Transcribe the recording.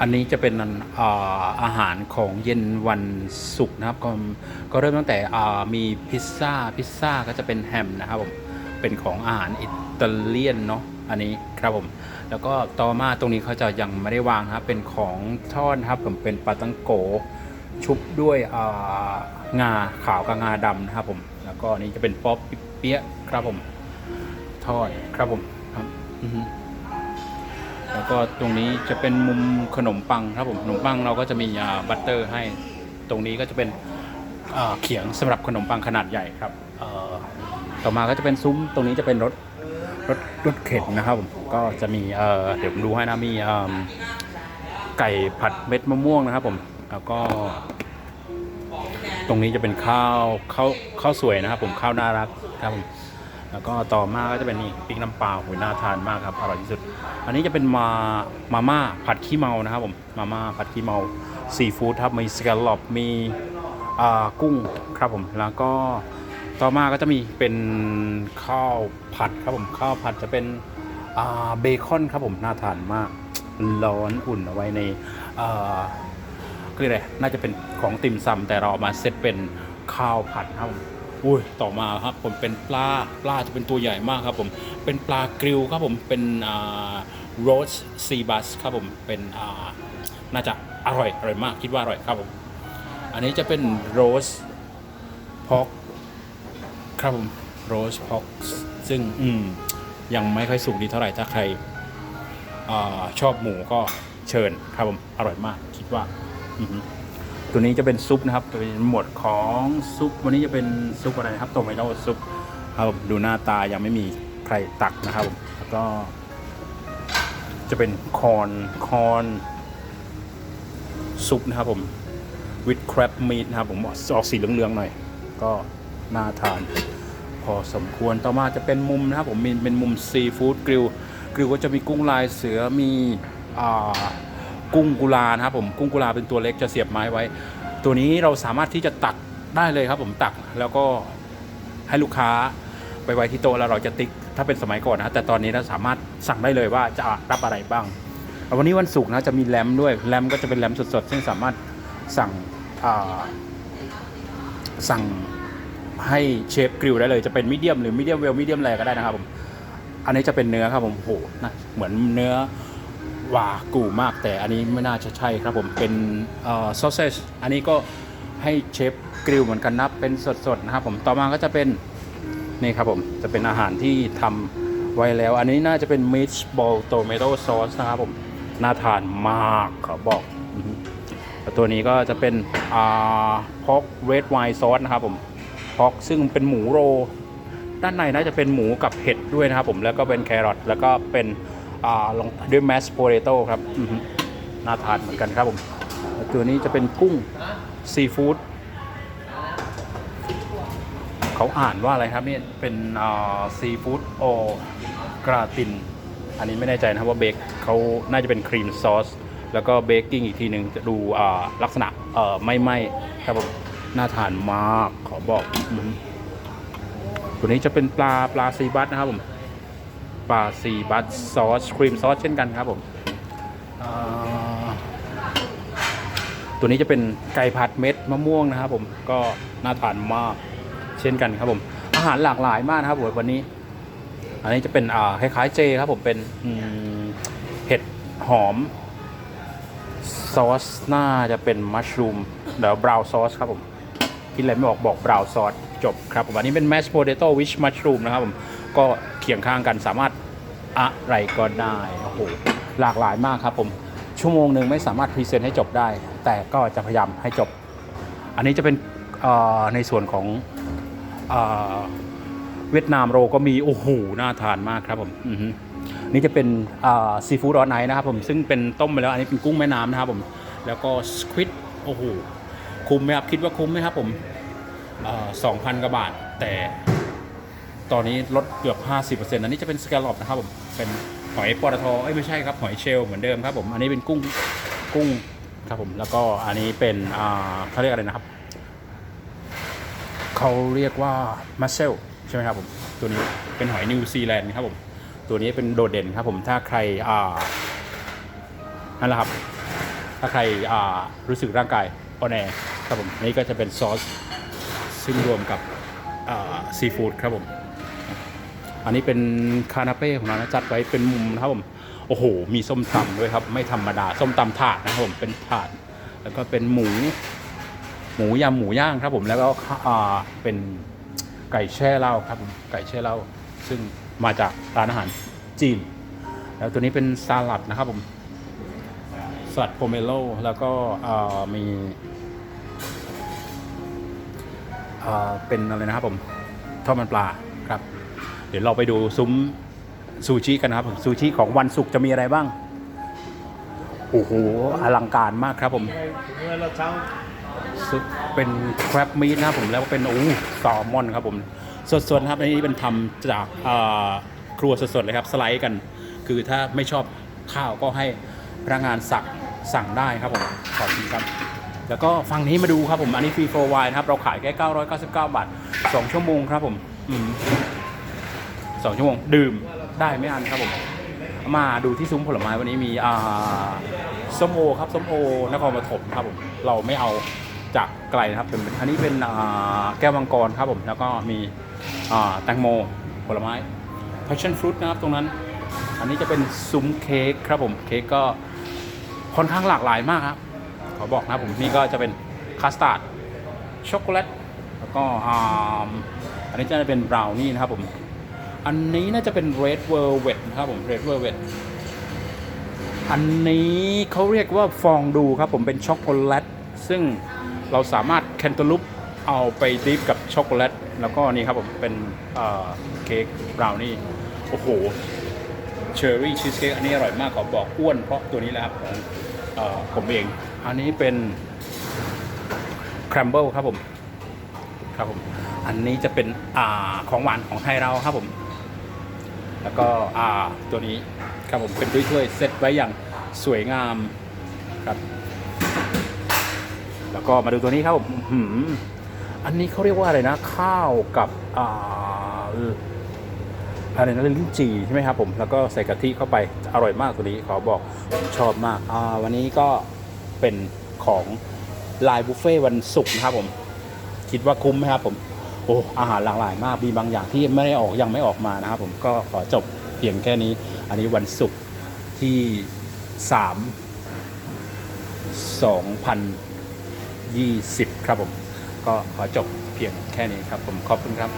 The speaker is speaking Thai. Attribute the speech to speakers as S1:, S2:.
S1: อันนี้จะเป็นอาอาหารของเย็นวันศุกร์นะครับ ก็ก็เริ่มตั้งแต่มีพิซซ่าพิซซ่าก็จะเป็นแฮมนะครับผมเป็นของอาหารอิตาเลียนเนาะอันนี้ครับผม แล้วก็ต่อมาตรงนี้เขาจะยังไม่ได้วางนะครับ เป็นของทอดนะครับผมเป็นปลาตังโกชุบด้วยงาขาวกับงาดำนะครับผม แล้วก็อันนี้จะเป็นป๊อปเปี๊ยะครับผม ทอดครับผมครับ แล้วก็ตรงนี้จะเป็นมุมขนมปังครับผมขนมปังเราก็จะมีอ่าบัตเตอร์ให้ตรงนี้ก็จะเป็นอ่าเขียงสำหรับขนมปังขนาดใหญ่ครับเอ่อต่อมาก็จะเป็นซุ้มตรงนี้จะเป็นรถรถรถเข็นนะครับผมก็จะมีเอ่อเดี๋ยวผมดูให้นะมีเอิ่มไก่ผัดเม็ดมะม่วงนะครับผมแล้วก็ ตรงนี้จะเป็นข้าวข้าวข้าวสวยนะครับผมข้าวน่ารักครับผม แล้วก็ต่อมาก็จะเป็นนี่พริกน้ำปลาโหยน่าทานมากครับอร่อยที่สุด อันนี้จะเป็นมามาม่าผัดขี้เมานะครับผมมาม่าผัดขี้เมาซีฟู้ดครับมีสแกลลอปมีอ่ากุ้งครับผมแล้วก็ต่อมาก็จะมีเป็นข้าวผัดครับผมข้าวผัดจะเป็นอ่าเบคอนครับผมน่าทานมากร้อนอุ่นเอาไว้ในอ่าก็เรียกอะไรน่าจะเป็นของติ่มซำแต่เราเอามาเซตเป็นข้าวผัดครับผม อุ้ยต่อมาครับผมเป็นปลาปลาจะเป็นตัวใหญ่มากครับผมเป็นปลากริลครับผมเป็นอ่าโรสซีบัสครับผมเป็นอ่าน่าจะอร่อยอร่อยมากคิดว่าอร่อยครับผมอันนี้จะเป็นโรสพอกครับผมโรสพอกซึ่งอืมยังไม่ค่อยสุกดีเท่าไหร่ถ้าใครอชอบหมูก็เชิญครับผมอร่อยมากคิดว่า อือ ตัวนี้จะเป็นซุปนะครับจะเป็นหมวดของซุปวันนี้จะเป็นซุปอะไรนะครับโตเมโต้ซุปครับดูหน้าตายังไม่มีใครตักนะครับแล้วก็ จะเป็นคอนคอนซุปนะครับผมวิดคร b มีดนะครับผมออกสีเหลืองๆหน่อย ก็น่าทาน พอสมควรต่อมาจะเป็นมุมนะครับผมมีเป็นมุมซีฟู้ดกริลกริลก็จะมีกุ้งลายเสือมีอ่า กุ้งกุลานะครับผมกุ้งกุลาเป็นตัวเล็กจะเสียบไม้ไว้ ตัวนี้เราสามารถที่จะตักได้เลยครับ ผมตักแล้วก็ให้ลูกค้าไปไว้ที่โต๊ะแล้วเราจะติ๊กถ้าเป็นสมัยก่อนนะแต่ตอนนี้เราสามารถสั่งได้เลยว่าจะรับอะไรบ้าง วันนี้วันศุกร์นะจะมีแรมด้วยแรมก็จะเป็นแรมสดๆ ซึ่งสามารถสั่งสั่งให้เชฟกริลได้เลยจะเป็นมีเดียมหรือมีเดียมเวลมีเดียมแรก็ได้นะครับผมอันนี้จะเป็นเนื้อครับผมโหนะเหมือนเนื้อ ว่ากูมากแต่อันนี้ไม่น่าจะใช่ครับผมเป็นซอสเซจอันนี้ก็ให้เชฟกริลเหมือนกันนะเป็นสดๆนะครับผมต่อมาก็จะเป็นนี่ครับผมจะเป็นอาหารที่ทำไว้แล้ว อันนี้น่าจะเป็นมิชบอลโตเมโตซอสนะครับผมน่าทานมากขอบอกตัวนี้ก็จะเป็นอ่าพอกเรดไวน์ซอสนะครับผมพอกซึ่งเป็นหมูโร ด้านในน่าจะเป็นหมูกับเห็ดด้วยนะครับผมแล้วก็เป็นแครอทแล้วก็เป็น ลงด้วยแมสโพเตโต้ครับน่าทานเหมือนกันครับผมตัวนี้จะเป็นกุ้งซีฟู้ดเขาอ่านว่าอะไรครับเนี่ยเป็นซีฟู้ดโอกราติน อันนี้ไม่แน่ใจนะครับว่าเบคเขาน่าจะเป็นครีมซอสแล้วก็เบกกิ้งอีกทีหนึ่งจะดูลักษณะไม่ไหม้ครับผมน่าทานมากขอบอกตัวนี้จะเป็นปลาปลาซีบัสนะครับผม ปลาซีบัสซอสครีมซอสเช่นกันครับผมตัวนี้จะเป็นไก่ผัดเม็ดมะม่วงนะครับผมก็น่าทานมากเช่นกันครับผม อาหารหลากหลายมากนะครับผมวันนี้ อันนี้จะเป็นคล้ายๆเจครับผมเป็นเห็ดหอมซอสน่าจะเป็นมัชรูมเดี๋ยวบราวซอสครับผมคิดอะไรไม่ออกบอกบราวซอสจบครับผมอันนี้เป็นแมชโพเตโต้วิชมัชรูมนะครับผมก็ คียงข้างกันสามารถอะไรก็ได้โอ้โหหลากหลายมากครับผมชั่วโมงหนึ่งไม่สามารถพรีเซนต์ให้จบได้ แต่ก็จะพยายามให้จบ อันนี้จะเป็นในส่วนของเวียดนามโรก็มีโอ้โหน่าทานมากครับผมนี่จะเป็นซีฟู้ดออนไนนะครับผมซึ่งเป็นต้มไปแล้ว อันนี้เป็นกุ้งแม่น้ำนะครับผมแล้วก็สควิดโอ้โหคุ้มไหมครับ คิดว่าคุ้มไหมครับผมสองพันกว่าบาทแต่ ตอนนี้ลดเกือบ 50%อันนี้จะเป็นสแกลลอปนะครับผมเป็นหอยปอตทเอ้ยไม่ใช่ครับหอยเชลล์เหมือนเดิมครับผมอันนี้เป็นกุ้งกุ้งครับผมแล้วก็อันนี้เป็นอ่าเขาเรียกอะไรนะครับเขาเรียกว่ามัสเซลใช่ไหมครับผมตัวนี้เป็นหอยนิวซีแลนด์ครับผมตัวนี้เป็นโดดเด่นครับผมถ้าใครอ่านั่นแหละครับ ถ้าใครอ่ารู้สึกร่างกายอ่อนแอครับผมนี่ก็จะเป็นซอสซึ่งรวมกับซีฟู้ดครับผม อันนี้เป็นคานาเป้ของเรานะจัดไว้เป็นมุมนะครับผมโอ้โห มีส้มตำด้วยครับ ไม่ธรรมดา ส้มตำถาดนะครับผมเป็นถาด แล้วก็เป็นหมู หมูยำหมูย่างครับผมแล้วก็เป็นไก่แช่เหล้าครับผมไก่แช่เหล้าซึ่งมาจากร้านอาหารจีน แล้วตัวนี้เป็นสลัดนะครับผมสลัดโพเมโลแล้วก็มีเออเป็นอะไรนะครับผมทอดมันปลาครับ เดี๋ยวเราไปดูซุ้มซูชิกันนะครับผมซูชิของวันศุกร์จะมีอะไรบ้าง โอ้โห อลังการมากครับผม
S2: เป็
S1: นแคร a บมี t นะครับผมแล้วก็เป็นโอ้แซลมอนครับผม สดๆนะครับอันนี้เป็นทำจากครัวสดๆเลยครับสไลด์กัน คือถ้าไม่ชอบข้าวก็ให้พนักงานสั่งสั่งได้ครับผมขอบคุณครับ แล้วก็ฝั่งนี้มาดูครับผมอันนี้ฟรีโฟร์ไวนะครับเราขายแค่ 999 บาท 2 ชั่วโมงครับผมอืม สองชั่วโมง ดื่มได้ไม่อันครับผม มาดูที่ซุ้มผลไม้วันนี้มีอ่าส้มโอครับส้มโอนครปฐมครับผมเราไม่เอาจากไกลนะครับเป็นอันนี้เป็นอ่าแก้วมังกรครับผม แล้วก็มีอ่าแตงโมผลไม้ passion fruit นะครับตรงนั้น อันนี้จะเป็นซุ้มเค้กครับผมเค้กก็ค่อนข้างหลากหลายมากครับขอบอกนะผมนี่ก็จะเป็นคัสตาร์ดช็อกโกแลตแล้วก็อันนี้จะเป็นบราวนี่นะครับผม อันนี้น่าจะเป็น red velvet นะครับผม red velvet อันนี้เขาเรียกว่าฟองดูครับผมเป็นช็อกโกแลตซึ่งเราสามารถแคนตาลูปเอาไปดิฟกับช็อกโกแลตแล้วก็นี่ครับผมเป็นเค้กบราวนี่โอ้โหเชอร์รี่ชีสเค้กอันนี้อร่อยมากขอบอกอ้วนเพราะตัวนี้แหละครับของอผมเอง อันนี้เป็นครมเบิลครับผมครับผมอันนี้จะเป็นอของหวานของไทยเราครับผม แล้วก็อ่าตัวนี้ครับผมเป็นถ้วยๆเซตไว้อย่างสวยงามครับแล้วก็มาดูตัวนี้ครับผมอืมอันนี้เขาเรียกว่าอะไรนะ ข้าวกับอ่าอะไรนะลิ้นจี่ใช่ไหมครับผม แล้วก็ใส่กะทิเข้าไปอร่อยมากตัวนี้ขอบอกผมชอบมากอ่าวันนี้ก็เป็นของลายบุฟเฟ่วันศุกร์นะครับผม คิดว่าคุ้มไหมครับผม โอ้อาหารหลากหลายมากมีบางอย่างที่ไม่ได้ออกยังไม่ออกมานะครับผมก็ขอจบเพียงแค่นี้ อันนี้วันศุกร์ที่ 3 2020 ครับผม ก็ขอจบเพียงแค่นี้ครับผมขอบคุณครับ